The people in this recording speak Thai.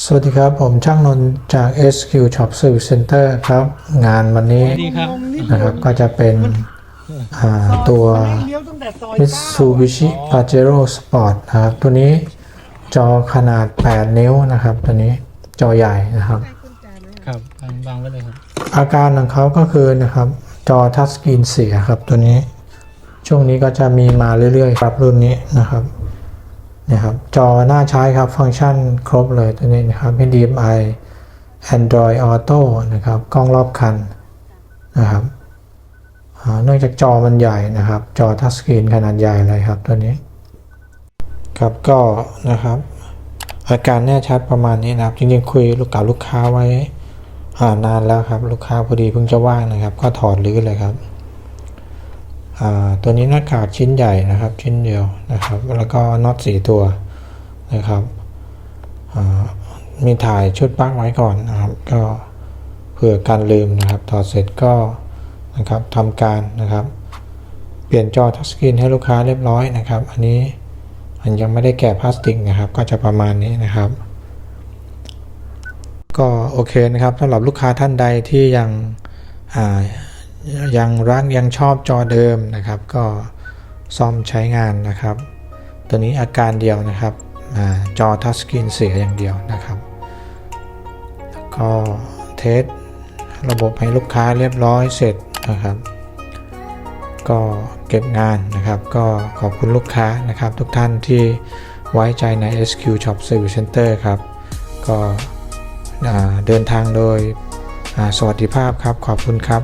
สวัสดีครับ ผมช่างนนท์จาก SQ Shop Service Center ครับ งานวันนี้ดีครับนะครับก็จะเป็นอ่าตัว Mitsubishi Pajero Sport นะครับ ตัวนี้จอขนาด 8 นิ้วนะครับ ตัวนี้จอใหญ่นะครับ ครับวางวางไว้เลยครับ อาการของเขาก็คือนะครับ จอทัชสกรีนเสียครับตัวนี้ ช่วงนี้ก็จะมีมาเรื่อยๆ ครับรุ่นนี้นะครับ นะครับจอหน้าใช้ครับฟังก์ชันครบเลยตัวนี้นะครับ HDMI Android Auto นะครับกล้องรอบคันนะครับเนื่องจากจอมันใหญ่นะครับ จอทัชสกรีนขนาดใหญ่เลยครับตัวนี้ ครับก็นะครับ อาการแน่ชัดประมาณนี้นะครับ จริงๆคุยลูกกับลูกค้าไว้นานแล้วครับ ลูกค้าพอดีเพิ่งจะว่างนะครับ ก็ถอดรื้อเลยครับ ตัวนี้หน้ากากชิ้นใหญ่นะครับ ชิ้นเดียวนะครับ แล้วก็น็อตสีตัวนะครับมีถ่ายชุดปลั๊กไว้ก่อนนะครับ ก็เผื่อการลืมนะครับถอดเสร็จก็นะครับทำการนะครับ เปลี่ยนจอทัชสกรีนให้ลูกค้าเรียบร้อยนะครับ อันนี้มันยังไม่ได้แกะพลาสติกนะครับ ก็จะประมาณนี้นะครับ ก็โอเคนะครับสำหรับลูกค้าท่านใดที่ยังอ่า ยังรักยังชอบจอเดิมนะครับ ก็ซ่อมใช้งานนะครับ ตัวนี้อาการเดียวนะครับจอทัชสกรีนเสียอย่างเดียวนะครับก็เทสระบบให้ลูกค้าเรียบร้อยเสร็จนะครับ ก็เก็บงานนะครับ ก็ขอบคุณลูกค้านะครับ ทุกท่านที่ไว้ใจใน SQ Shop Service Center ครับ ก็เดินทางโดยสวัสดิภาพครับ ขอบคุณครับ